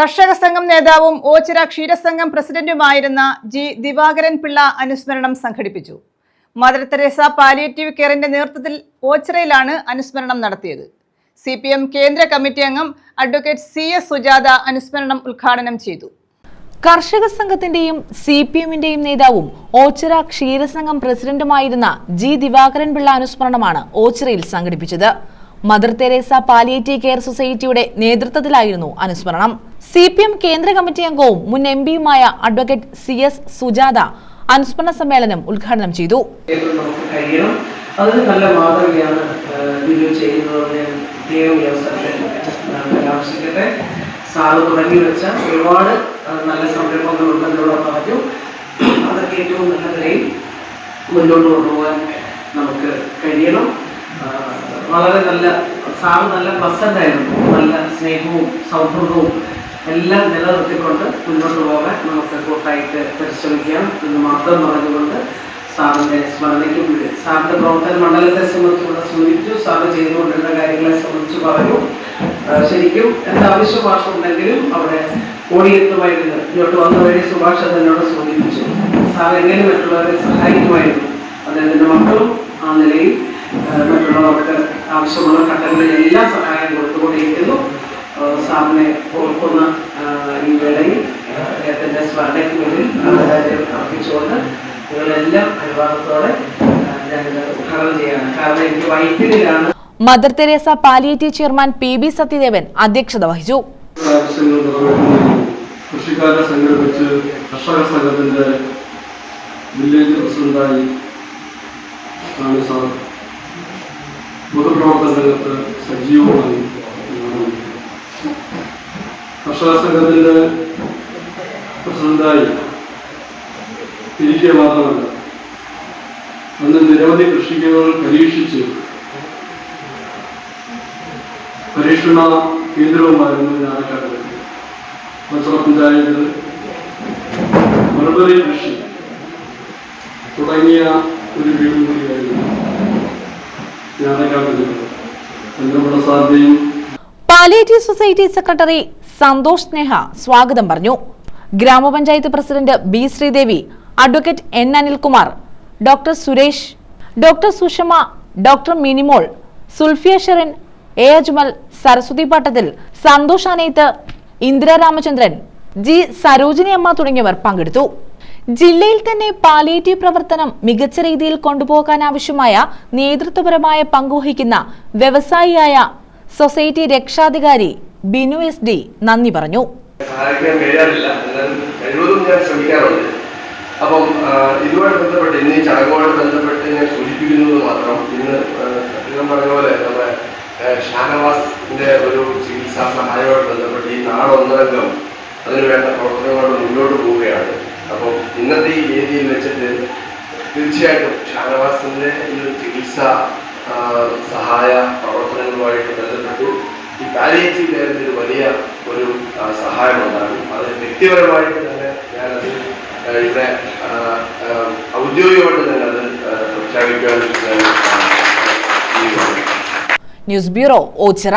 കർഷക സംഘം നേതാവും ഓച്ചിറ ക്ഷീരസംഘം പ്രസിഡന്റുമായിരുന്ന ജി ദിവാകരൻ പിള്ള അനുസ്മരണം സംഘടിപ്പിച്ചു. മദർ തെരേസ പാലിയേറ്റീവ് കെയറിന്റെ നേതൃത്വത്തിൽ ഓച്ചിറയിലാണ് അനുസ്മരണം നടത്തിയത്. സി പി എം കേന്ദ്ര കമ്മിറ്റി അംഗം അഡ്വക്കേറ്റ് സി എസ് സുജാത അനുസ്മരണം ഉദ്ഘാടനം ചെയ്തു. കർഷക സംഘത്തിന്റെയും സി പി എമ്മിന്റെയും നേതാവും ഓച്ചിറ ക്ഷീരസംഘം പ്രസിഡന്റുമായിരുന്ന ജി ദിവാകരൻ പിള്ള അനുസ്മരണമാണ് ഓച്ചിറയിൽ സംഘടിപ്പിച്ചത്. മദർ തെരേസ പാലിയേറ്റീവ് കെയർ സൊസൈറ്റിയുടെ നേതൃത്വത്തിലായിരുന്നു അനുസ്മരണം. സി പി എം കേന്ദ്ര കമ്മിറ്റി അംഗവും മുൻ എം പിയുമായ അഡ്വക്കേറ്റ് സി എസ് സുജാത അനുസ്മരണ സമ്മേളനം ഉദ്ഘാടനം ചെയ്തു. അതിന് നല്ല മാതൃകയാണ് വീഡിയോ ചെയ്യുന്നതെന്ന് പ്രത്യേകം ഈ അവസരത്തിൽ പരാമർശിക്കട്ടെ സാറ് തുടങ്ങി വെച്ച ഒരുപാട് നല്ല സംരംഭങ്ങൾ ഉണ്ടെന്നുള്ള പറഞ്ഞു. അതൊക്കെ ഏറ്റവും നല്ല നിലയിൽ മുന്നോട്ട് കൊണ്ടുപോകാൻ നമുക്ക് കഴിയണം. വളരെ നല്ല സാറ് നല്ല പ്രസന്റ് ആയിരുന്നു. നല്ല സ്നേഹവും സൗഹൃദവും എല്ലാം നിലനിർത്തിക്കൊണ്ട് മുന്നോട്ട് പോകാൻ നമുക്ക് കൂട്ടായിട്ട് പരിശ്രമിക്കാം എന്ന് മാത്രം പറഞ്ഞുകൊണ്ട് സാറിന്റെ സ്മരണയ്ക്ക് വേണ്ടി സാറിന്റെ പ്രവർത്തന മണ്ഡലത്തെ സംബന്ധിച്ചുള്ള സൂചിപ്പിച്ചു സാറ് ചെയ്തുകൊണ്ടിരുന്ന കാര്യങ്ങളെ സംബന്ധിച്ച് പറഞ്ഞു. ശരിക്കും എന്താവശ്യ ഭാഷ ഉണ്ടെങ്കിലും അവിടെ ഓടിയെത്തുമായിരുന്നു ഇങ്ങോട്ട് വന്ന വഴി സുഭാഷ തന്നോട് സൂചിപ്പിച്ചു. സാർ എങ്ങനെ മറ്റുള്ളവരെ സഹായിക്കുമായിരുന്നു? അദ്ദേഹത്തിന്റെ മക്കളും ആ നിലയിൽ മറ്റുള്ളവർക്ക് ആവശ്യമുള്ള ഘട്ടങ്ങളിൽ എല്ലാ സഹായം കൊടുത്തുകൊണ്ടിരിക്കുന്നു. സാറിനെ ഓർക്കുന്ന ഈ വേളയിൽ ആ, അദ്ദേഹത്തിന്റെ സ്മരണയ്ക്ക് മുന്നിൽ ആദരാഞ്ജലി അർപ്പിച്ചുകൊണ്ട് നിങ്ങളെല്ലാം അനുവാദത്തോടെ ഞാനിത് ഉദ്ഘാടനം ചെയ്യാണ് കാരണം എനിക്ക് വൈദ്യുതിയിലാണ് mother Teresa palliative chairman P B Sathyadevan അധ്യക്ഷത വഹിച്ചു. കൃഷിക്കാരെ സംഘടിപ്പിച്ച് കർഷക സംഘത്തിന്റെ വില്ലേജ് പ്രസിഡന്റായി ആണ് സാർ പൊതുപ്രവർത്തന രംഗത്ത് സജീവമായി. കർഷക സംഘത്തിന്റെ പ്രസിഡന്റായി ഇരിക്കുക മാത്രമല്ല അന്ന് നിരവധി കൃഷികൾ പരീക്ഷിച്ച് പരീക്ഷണ കേന്ദ്രവുമായിരുന്നു ഞാനക്കാട് മത്സര പഞ്ചായത്ത് മലബറി കൃഷി തുടങ്ങിയ ഒരു വീട് കൂടിയായിരുന്നു പാലിയേറ്റീവ് സൊസൈറ്റി സെക്രട്ടറി സന്തോഷ് സ്നേഹ സ്വാഗതം പറഞ്ഞു. ഗ്രാമപഞ്ചായത്ത് president B Sreedevi advocate N Anilkumar doctor Suresh doctor Sushama doctor Minimol Sulfiya Sherin A Ajmal Saraswathi Pattathil Santhosh Aneth Indira Ramachandran G Sarojini Amma തുടങ്ങിയവർ പങ്കെടുത്തു. ജില്ലയിൽ തന്നെ പാലിയേറ്റീവ് പ്രവർത്തനം മികച്ച രീതിയിൽ കൊണ്ടുപോകാൻ ആവശ്യമായ നേതൃത്വപരമായ പങ്കുവഹിക്കുന്ന വ്യവസായിയായ സൊസൈറ്റി രക്ഷാധികാരി ബിനു എസ് ഡി നന്ദി പറഞ്ഞു. അപ്പം ഇതുമായി ബന്ധപ്പെട്ട് ഇന്ന് ഈ ചടങ്ങുമായിട്ട് ബന്ധപ്പെട്ട് ഞാൻ സൂചിപ്പിക്കുന്നത് മാത്രം ഇന്ന് സത്യം പറഞ്ഞ പോലെ നമ്മുടെ ഷാനവാസിന്റെ ഒരു ചികിത്സാ സഹായമായിട്ട് ബന്ധപ്പെട്ട് ഈ നാടൊന്നരംഗം അതിന് വേണ്ട പ്രവർത്തനങ്ങളോട് മുന്നോട്ട് പോവുകയാണ്. അപ്പം ഇന്നത്തെ ഈ രീതിയിൽ വെച്ചിട്ട് തീർച്ചയായിട്ടും ഷാനവാസിന്റെ ഈ ഒരു ചികിത്സ സഹായ പ്രവർത്തനങ്ങളുമായിട്ട് ബന്ധപ്പെട്ട്. ഈ പാലിയേറ്റീവ് കെയറിന്റെ ഒരു വലിയ ഒരു സഹായം സഹായമുണ്ടാകും. അത് വ്യക്തിപരമായിട്ട് തന്നെ ഞാനത് ഇവിടെ ഔദ്യോഗികമായിട്ട് തന്നെ അത് ചെയ്യുകയാണ് ന്യൂസ് ബ്യൂറോ ഓച്ചിറ.